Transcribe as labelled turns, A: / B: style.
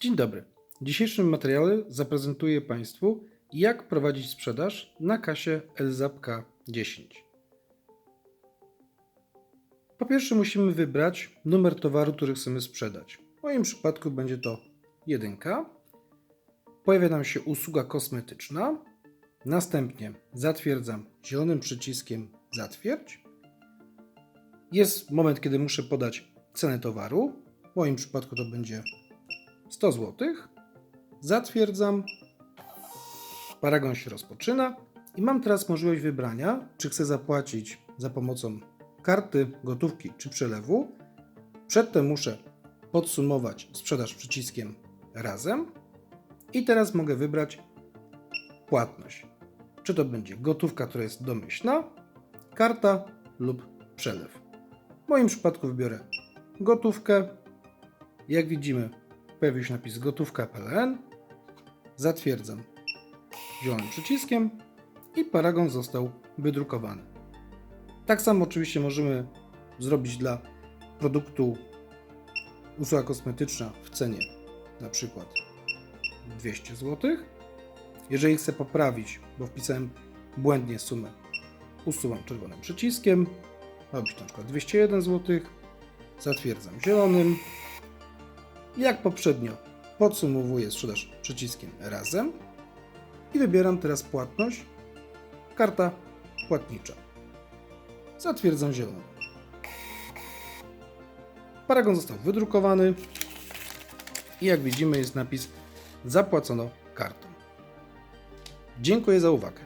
A: Dzień dobry. W dzisiejszym materiale zaprezentuję Państwu, jak prowadzić sprzedaż na kasie LZAPK 10. Po pierwsze musimy wybrać numer towaru, który chcemy sprzedać. W moim przypadku będzie to jedynka. Pojawia nam się usługa kosmetyczna. Następnie zatwierdzam zielonym przyciskiem zatwierdź. Jest moment, kiedy muszę podać cenę towaru. W moim przypadku to będzie 100 zł. Zatwierdzam. Paragon się rozpoczyna i mam teraz możliwość wybrania, czy chcę zapłacić za pomocą karty, gotówki czy przelewu. Przedtem muszę podsumować sprzedaż przyciskiem razem i teraz mogę wybrać płatność. Czy to będzie gotówka, która jest domyślna, karta lub przelew. W moim przypadku wybiorę gotówkę. Jak widzimy, pojawił się napis gotówka PLN. Zatwierdzam zielonym przyciskiem i paragon został wydrukowany. Tak samo oczywiście możemy zrobić dla produktu usługa kosmetyczna w cenie na przykład 200 zł. Jeżeli chcę poprawić, bo wpisałem błędnie sumę, usuwam czerwonym przyciskiem. Ma być na przykład 201 zł. Zatwierdzam zielonym. Jak poprzednio podsumowuję sprzedaż przyciskiem razem i wybieram teraz płatność karta płatnicza. Zatwierdzam zielonym. Paragon został wydrukowany i jak widzimy jest napis zapłacono kartą. Dziękuję za uwagę.